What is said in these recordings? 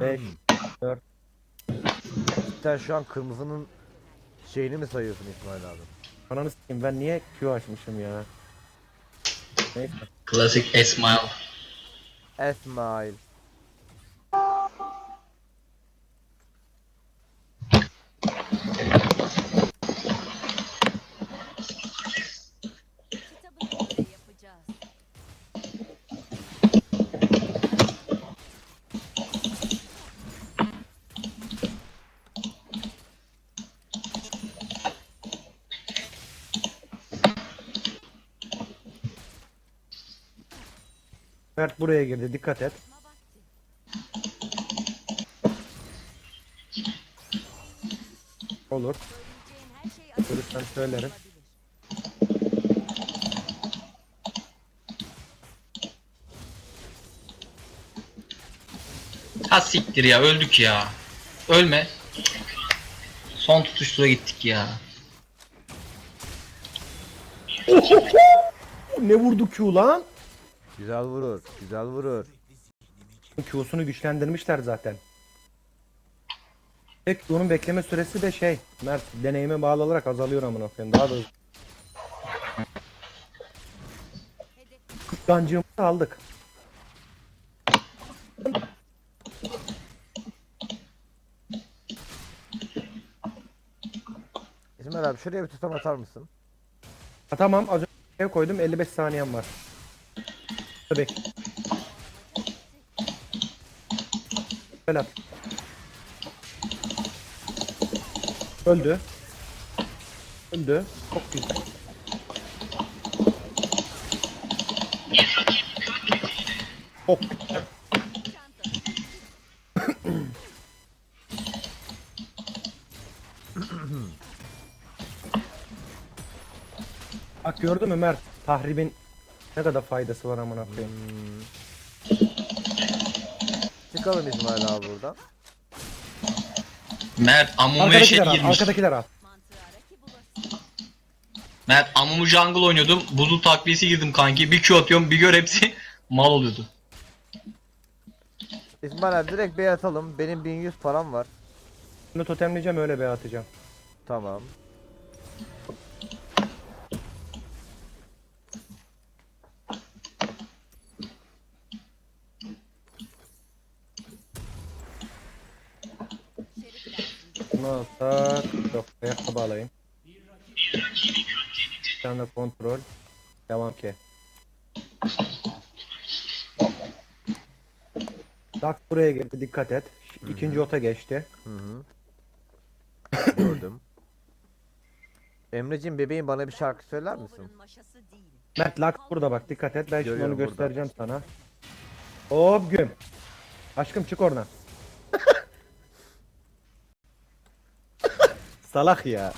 5 4 Sen şu an kırmızının şeyini mi sayıyorsun İsmail abi? Ananı sikeyim ben niye Q açmışım ya? Neyse. Klasik Esmail. İsmail. Mert buraya girdi dikkat et. Olur. Görürsen söylerim. Ha siktir ya öldük ya. Ölme. Son tutuştura gittik ya. Ne vurdu Q lan? Güzel vurur. Güzel vurur. Q'sunu güçlendirmişler zaten. Tek Q'nun bekleme süresi de şey. Mert deneyime bağlı olarak azalıyor amına koyayım. Daha da hızlı. Aldık. İsmail abi şuraya bir tutam atar mısın? Ha, tamam az önce koydum 55 saniyem var. Tabii. At. Öldü. Öldü. Çok güzel. Güzel. Bak gördün mü Mert? Tahribin ne kadar faydası var amına koyayım. Çıkalım İsmail abi buradan. Mert amumu Arkadakiler eşek al, girmiş. arkadakiler al. Mert amumu jungle oynuyordum. Buzul takviyesi girdim kanki. Bir Q atıyorum bir gör hepsi mal oluyordu. İsmail abi direkt bey atalım. Benim 1100 param var. Bunu totemleyeceğim öyle be atacağım. Tamam. Şerif lazım. Bunu alsak yok alayım. Bir tane kontrol. Devam ki. Dak buraya geldi dikkat et. İkinci ota geçti. Hı hı. Gördüm. Emreciğim bebeğim bana bir şarkı söyler misin? Mert lak burada bak dikkat et. Ben şimdi Görüyorum onu burada. göstereceğim sana. Hop güm. Aşkım çık oradan. Salak ya.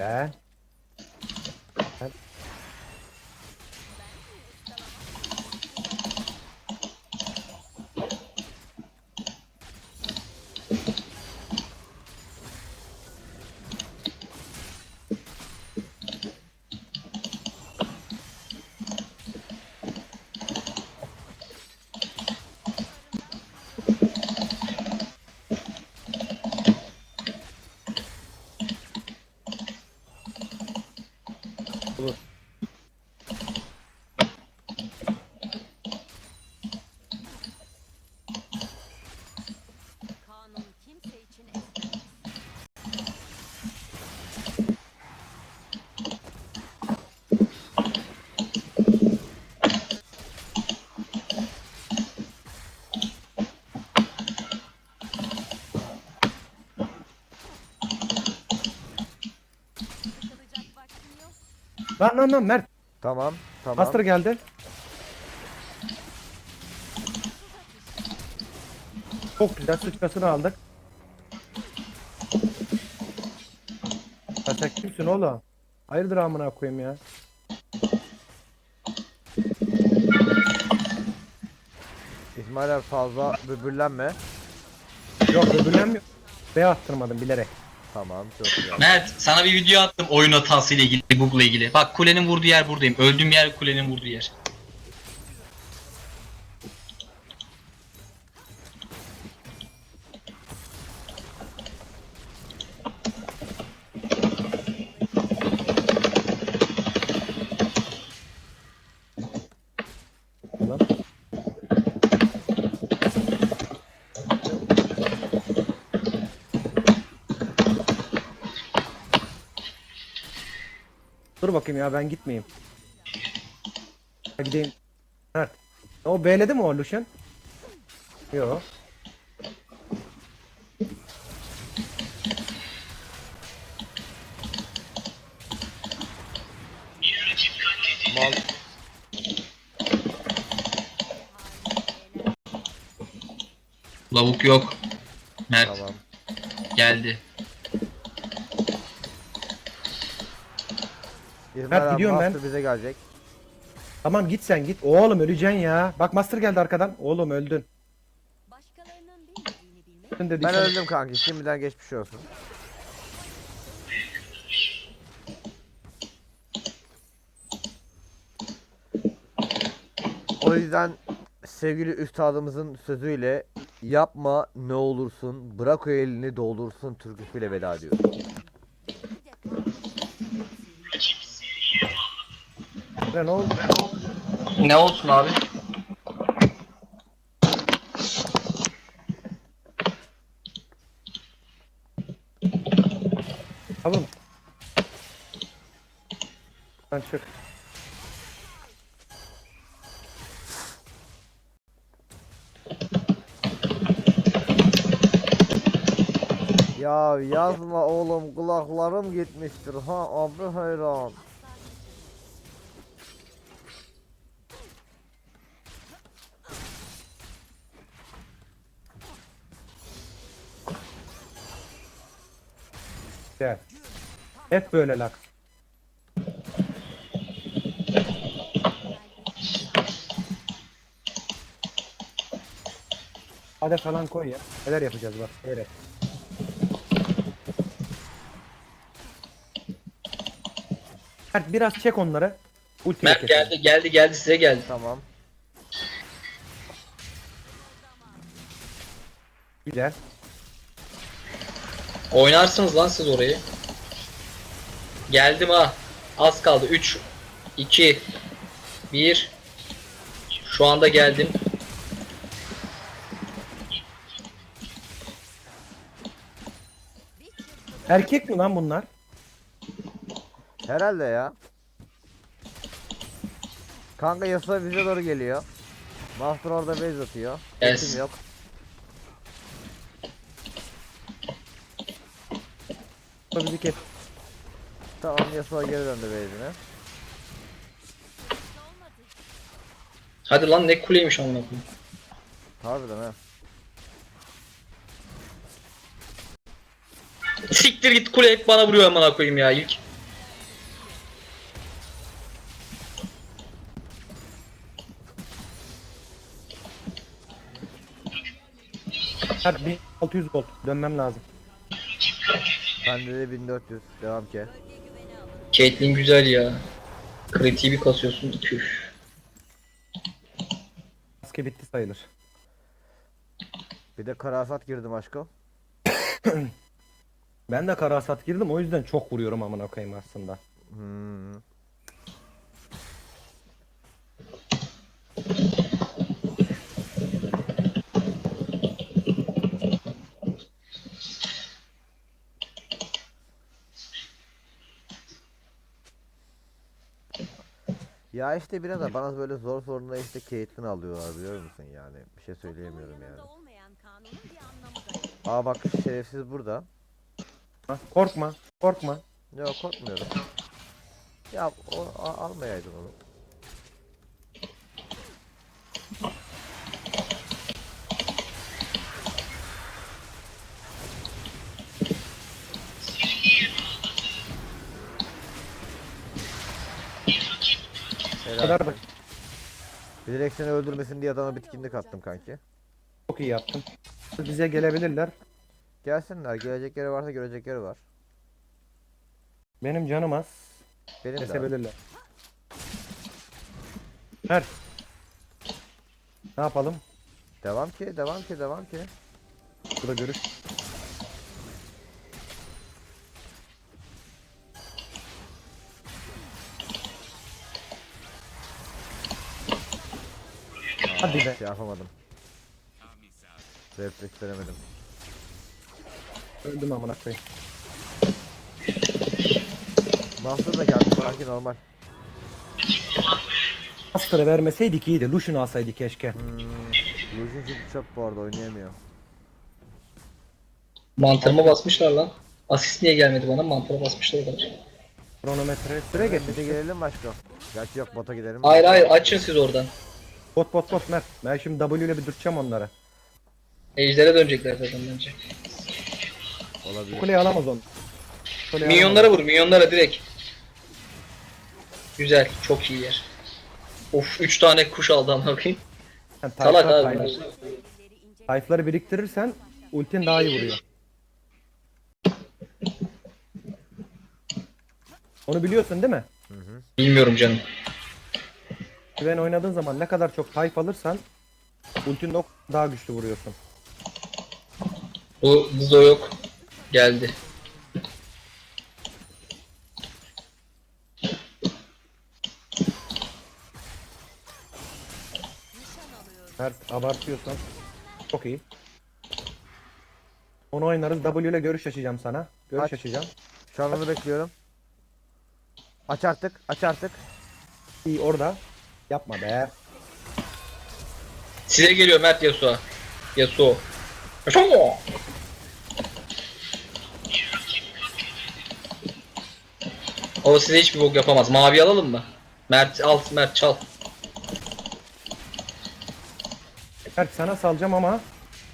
Gel. Lan lan lan Mert. Tamam. Tamam. Master geldi. Çok güzel sıçrasını aldık. Ya sen kimsin oğlum? Hayırdır amına koyayım ya. İsmail abi fazla böbürlenme. Yok öbürlenmiyor. B attırmadım bilerek. Tamam çok güzel. Mert sana bir video attım oyun hatası ile ilgili, bug'la ilgili. Bak kulenin vurduğu yer buradayım. Öldüğüm yer kulenin vurduğu yer. Lan. Bakayım ya ben gitmeyeyim. Gideyim. Mert. O B'ledi mi o Lucian? Yok. Mal. Lavuk yok. Mert Tamam. geldi. İsmail abi gidiyorum ben. Master bize gelecek. Tamam git sen git. Oğlum öleceksin ya. Bak Master geldi arkadan. Oğlum öldün. Başkalarının bilmediğini bilmek Öldün dedik. Ben öldüm kanki. Şimdiden geçmiş olsun. O yüzden sevgili üstadımızın sözüyle yapma ne olursun bırak o elini doldursun türküsüyle veda ediyoruz. Ne oldu? Ne olsun abi? Oğlum. Sen çık. Ya yazma oğlum kulaklarım gitmiştir ha abi hayran. Gel. Hep böyle lak. Hadi falan koy ya. Neler yapacağız bak. Evet. Mert biraz çek onları. Ulti Mert geldi geldi geldi size geldi. Tamam. Güzel. Oynarsınız lan siz orayı. Geldim ha. Az kaldı. 3 2 1 Şu anda geldim. Erkek mi lan bunlar? Herhalde ya. Kanka Yasuo bize doğru geliyor. Master orada base atıyor. Yes. Ultim yok. Bizi kes. Tamam Yasuo geri döndü base'ine. Hadi lan ne kuleymiş amına koyayım. Harbiden ha. Siktir git kule hep bana vuruyor amına koyayım ya ilk. Mert 1600 gold. Dönmem lazım. Bende de 1400. Devam ki. Caitlyn güzel ya. Kritiği bir kasıyorsun. Küf. Maske bitti sayılır. Bir de karasat girdim aşkım. Ben de karasat girdim o yüzden çok vuruyorum amına koyayım aslında. Hmm. Ya işte biraz da bana böyle zor sorunla işte Caitlyn alıyorlar biliyor musun yani bir şey söyleyemiyorum yani. yanında olmayan kanunun bir anlamı da yok. Aa bak şerefsiz burada. Ha, korkma, korkma. Yok korkmuyorum. Ya o a- almayaydın onu. Helal. kadar bak. Bilerek seni öldürmesin diye adama bitkinlik attım kanki. Çok iyi yaptın. Bize gelebilirler. Gelsinler. Gelecek yeri varsa görecek yeri var. Benim canım az. Benim de. var. Kesebilirler. Mert. Ne yapalım? Devam ki, devam ki, devam ki. Burada görüş. Hadi be. Şey yapamadım. Refleks veremedim. Öldüm amına koyayım. Master da geldi sanki normal. Master'ı vermeseydik iyiydi. Lucian'ı alsaydı keşke. Hmm. Lucian çünkü çöp bu arada oynayamıyor. Mantarıma basmışlar lan. Asist niye gelmedi bana? Mantıra basmışlar o kadar. Kronometre süre geçti. gelelim başka. Gerçi yok bota gidelim. Hayır hayır açın siz oradan. Bot bot bot Mert. Ben şimdi W ile bir dürteceğim onları. Ejder'e dönecekler zaten bence. Olabilir. Kuleyi alamaz onu. Kuleyi Minyonlara vur, minyonlara direkt. Güzel, çok iyi yer. Of 3 tane kuş aldı ama bakayım. Yani Salak tayflar- abi. tayflar- bunlar. Tayfları biriktirirsen ultin daha iyi vuruyor. Onu biliyorsun değil mi? Bilmiyorum canım. Güven oynadığın zaman ne kadar çok tayf alırsan ultin o daha güçlü vuruyorsun. Bu Zo yok. Geldi. Mert abartıyorsan çok iyi. Onu oynarız. W ile görüş açacağım sana. Görüş Aç. açacağım. Şu an onu bekliyorum. Aç artık, aç artık. İyi orada. Yapma be. Size geliyor Mert Yasuo. Yasuo. Yasuo. O size hiçbir bok yapamaz. Mavi alalım mı? Mert al, Mert çal. Mert sana salacağım ama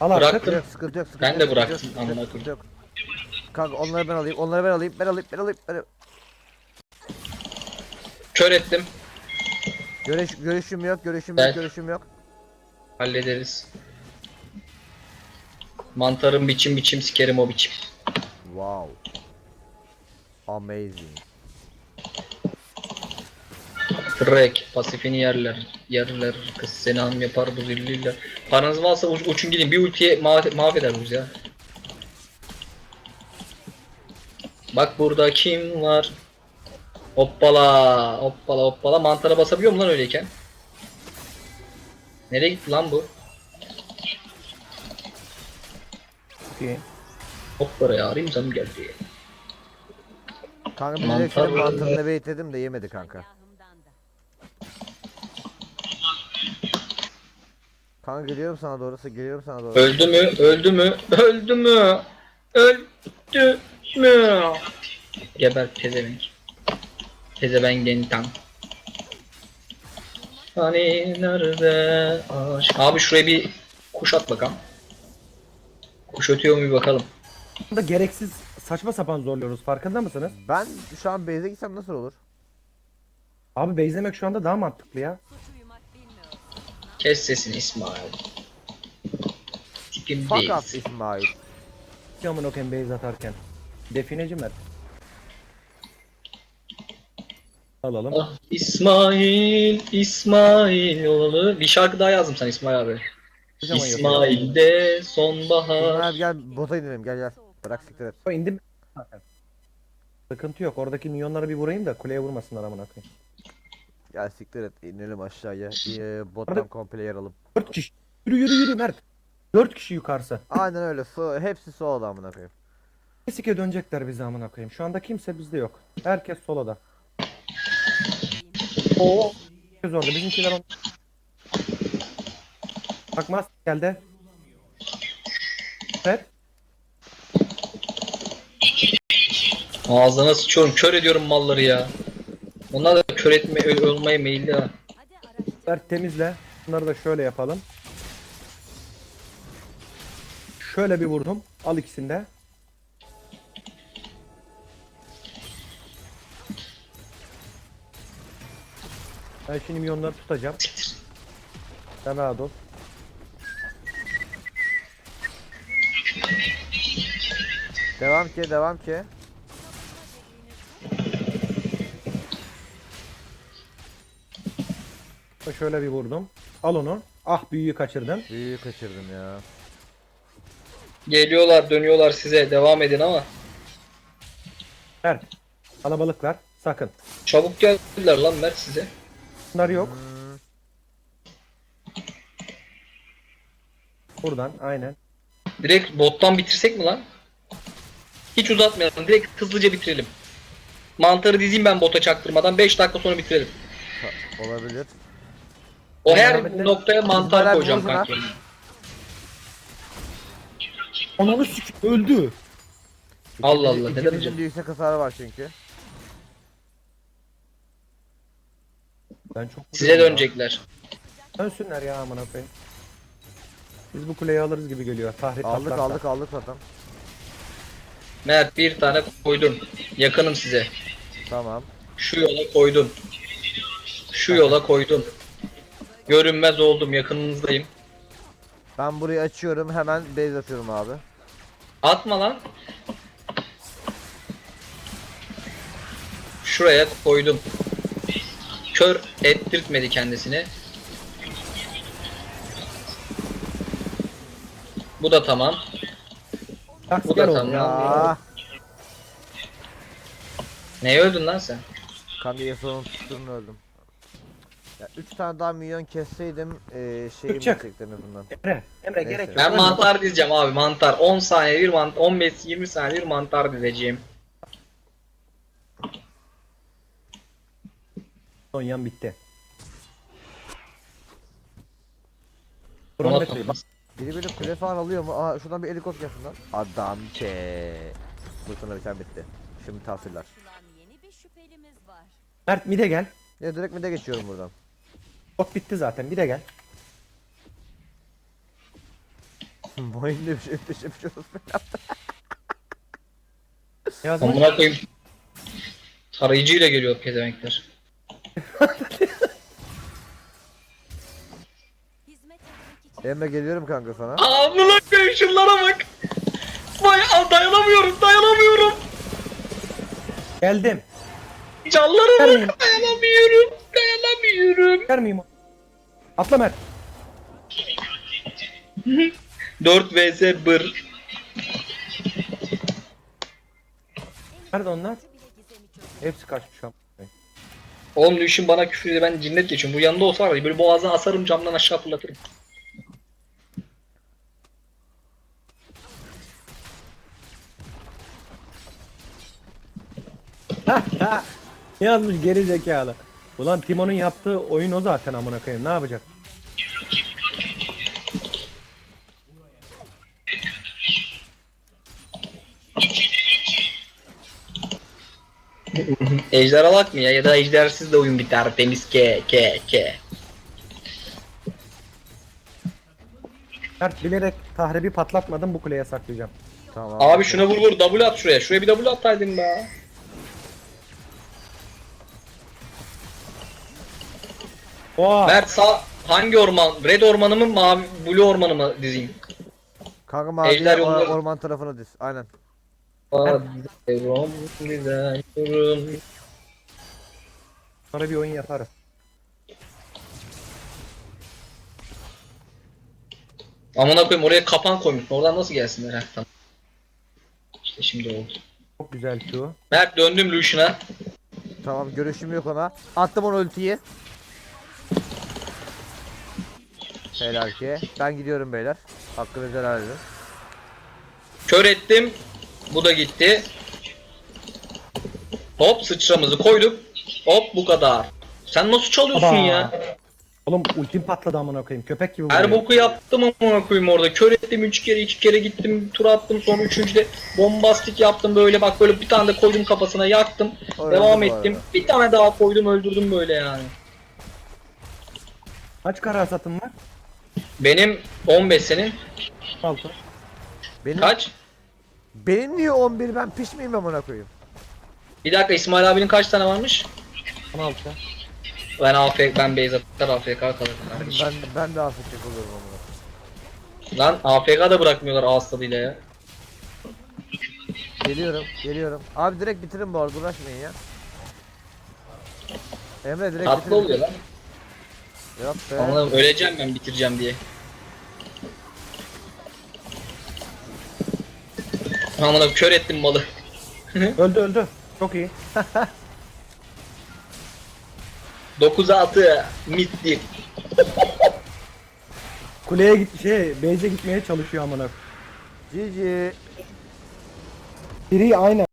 al artık. Bıraktım. Yok, sıkıntı yok, sıkıntı Ben yok, de sıkıntı bıraktım, yok, sıkıntı yok, sıkıntı yok. Kanka onları ben alayım, onları ben alayım, ben alayım, ben alayım, ben alayım. Kör ettim. Görüş, görüşüm yok, görüşüm yok, görüşüm yok. Hallederiz. Mantarın biçim biçim sikerim o biçim. Wow. Amazing. Trek pasifini yerler. Yerler. Kız seni ham yapar bu zilliler. Paranız varsa uç, uçun gidin. Bir ultiye ma- mahvederiz ya. Bak burada kim var? Hoppala. Hoppala hoppala. Mantara basabiliyor mu lan öyleyken? Nereye gitti lan bu? Çok iyi. Hoppala ya. Arayayım canım geldi. Kanka bir Mantar- senin mantığını bekledim de yemedi kanka. Kanka geliyorum sana doğrusu, geliyorum sana doğru. Öldü mü? Öldü mü? Öldü mü? Öldü mü? Geber pezevenk. Pezevenk gentan. Hani nerede aşk? Abi şuraya bir kuş at bakalım. Kuş ötüyor mu bir bakalım. Burada gereksiz saçma sapan zorluyoruz. Farkında mısınız? Ben şu an base'e gitsem nasıl olur? Abi base'lemek şu anda daha mantıklı ya. Kes sesini İsmail. Fuck değil. up İsmail. Yaman okuyayım base atarken. Defineci Mert. Alalım. Ah İsmail, İsmail yolu. Bir şarkı daha yazdım sen İsmail abi. Yapıyor. İsmail'de sonbahar. İsmail abi gel bota inelim gel gel. Bırak siktir et. O indim. zaten. Sıkıntı yok. Oradaki minyonlara bir vurayım da kuleye vurmasınlar amına koyayım. Gel siktir et inelim aşağıya. Ee, bottan komple yaralım. 4 kişi. Yürü yürü yürü Mert. 4 kişi yukarısı. Aynen öyle. Su, hepsi solda amına koyayım. Kesike dönecekler bize amına koyayım. Şu anda kimse bizde yok. Herkes soloda. Oo. Orada. Bizimkiler on. Bak mas geldi. Evet. Ağzına sıçıyorum. Kör ediyorum malları ya. Onlar da kör etme, olmaya meyilli ha. Mert temizle. Bunları da şöyle yapalım. Şöyle bir vurdum. Al ikisini de. Ben şimdi milyonları tutacağım. Sen rahat ol. Devam ki devam ki. Şöyle bir vurdum. Al onu. Ah büyüyü kaçırdın. Büyüyü kaçırdım ya. Geliyorlar, dönüyorlar size. Devam edin ama. Mert. Kalabalıklar. Sakın. Çabuk geldiler lan Mert size. Bunlar yok. Buradan aynen. Direkt bottan bitirsek mi lan? Hiç uzatmayalım. Direkt hızlıca bitirelim. Mantarı dizeyim ben bota çaktırmadan 5 dakika sonra bitirelim. Olabilir. O her Rahmetli- noktaya mantar Beraber koyacağım kanka. Ananı sik öldü. Allah Allah İkimizin neden hocam? de yüksek hasarı var çünkü. Ben çok Size vuruyorum ya. dönecekler. Dönsünler ya amına koyayım. Biz bu kuleyi alırız gibi geliyor. Tahrik Aldık atlarsa. aldık aldık zaten. Mert bir tane koydum. Yakınım size. Tamam. Şu yola koydum. Şu yola koydum. Görünmez oldum yakınınızdayım. Ben burayı açıyorum hemen base atıyorum abi. Atma lan. Şuraya koydum. Kör ettirtmedi kendisini. Bu da tamam. Bu da gel tamam. oğlum ya. Neye öldün lan sen? Kanka Yasuo'nun tuttuğunu öldüm. Ya 3 tane daha milyon kesseydim eee şeyim Çık. bitecekti en azından. Emre, Emre Neyse. gerek yok. Ben mantar dizeceğim abi mantar. 10 saniye bir mantar, 15-20 saniye bir mantar dizeceğim. Son yan bitti. Ona Kronometreyi bak. Biri kule falan alıyor mu? Aa şuradan bir helikopter gelsin lan. Adam ke. Fırtına biten bitti. Şimdi tavsiyeler. Ulan yeni bir şüphelimiz var. Mert mide gel. Ya direkt mi de geçiyorum buradan. Bot bitti zaten. Mide gel. Mayın bir şey bir şey bir şey olsun. Amına koyayım. Tarayıcıyla geliyor pezevenkler. Emre geliyorum kanka sana. Amına koyayım şunlara bak. Vay aa, dayanamıyorum dayanamıyorum. Geldim. Canlarım Vermeyeyim. dayanamıyorum. Dayanamıyorum. Ver miyim? Atla Mert. 4 vs 1. Nerede onlar? Hepsi kaçmış an. Oğlum düşün bana küfür ediyor ben cinnet geçiyorum. Bu yanında olsa var ya böyle boğazına asarım camdan aşağı fırlatırım. Yazmış geri zekalı. Ulan Timon'un yaptığı oyun o zaten amına koyayım. Ne yapacak? Ejder alak mı ya ya da ejdersiz de oyun biter temiz ke ke ke. Mert bilerek tahribi patlatmadım bu kuleye saklayacağım. Tamam. Abi şuna vur vur double at şuraya. Şuraya bir double ataydın be. Oha! Mert sağ hangi orman? Red ormanı mı mavi blue ormanı mı dizeyim? Kanka mavi Ejder or- yolları- orman tarafına diz. Aynen. Gidiyorum. Sonra bir oyun yaparız. Amına koyayım oraya kapan koymuş. Oradan nasıl gelsinler? Heh, tamam. İşte şimdi oldu. Çok güzel şu. Mert döndüm Lucian'a. Tamam görüşüm yok ona. Attım onu ultiyi. Helal ki. Ben gidiyorum beyler. Hakkınızı helal edin. Kör ettim. Bu da gitti. Hop sıçramızı koyduk. Hop bu kadar. Sen nasıl çalıyorsun Aba. ya? Oğlum ultim patladı amına koyayım. Köpek gibi Her vuruyor. boku yaptım amına koyayım orada. Kör ettim 3 kere 2 kere gittim tur attım sonra üçüncüde bombastik yaptım böyle bak böyle bir tane de koydum kafasına yaktım. O devam bu ettim. arada. Bir tane daha koydum öldürdüm böyle yani. Kaç kara satın var? Benim 15 senin 6. Benim, kaç? benim niye 11 ben piş miyim amına koyayım? Bir dakika İsmail abinin kaç tane varmış? 16. Ben AFK ben base atar AFK kalırım kardeşim. Ben ben de affedecek oluyorum amına. Lan AFK da bırakmıyorlar ağız tadıyla ya. Geliyorum, geliyorum. Abi direkt bitirin bu arada uğraşmayın ya. Emre direkt Tatlı bitirin. oluyor lan. Yok be. Anladım öleceğim ben bitireceğim diye. Amına kör ettim malı. Öldü öldü. Çok iyi. 9'a 6 mitti. Kuleye git şey base'e gitmeye çalışıyor amına. Cici. Biri aynen.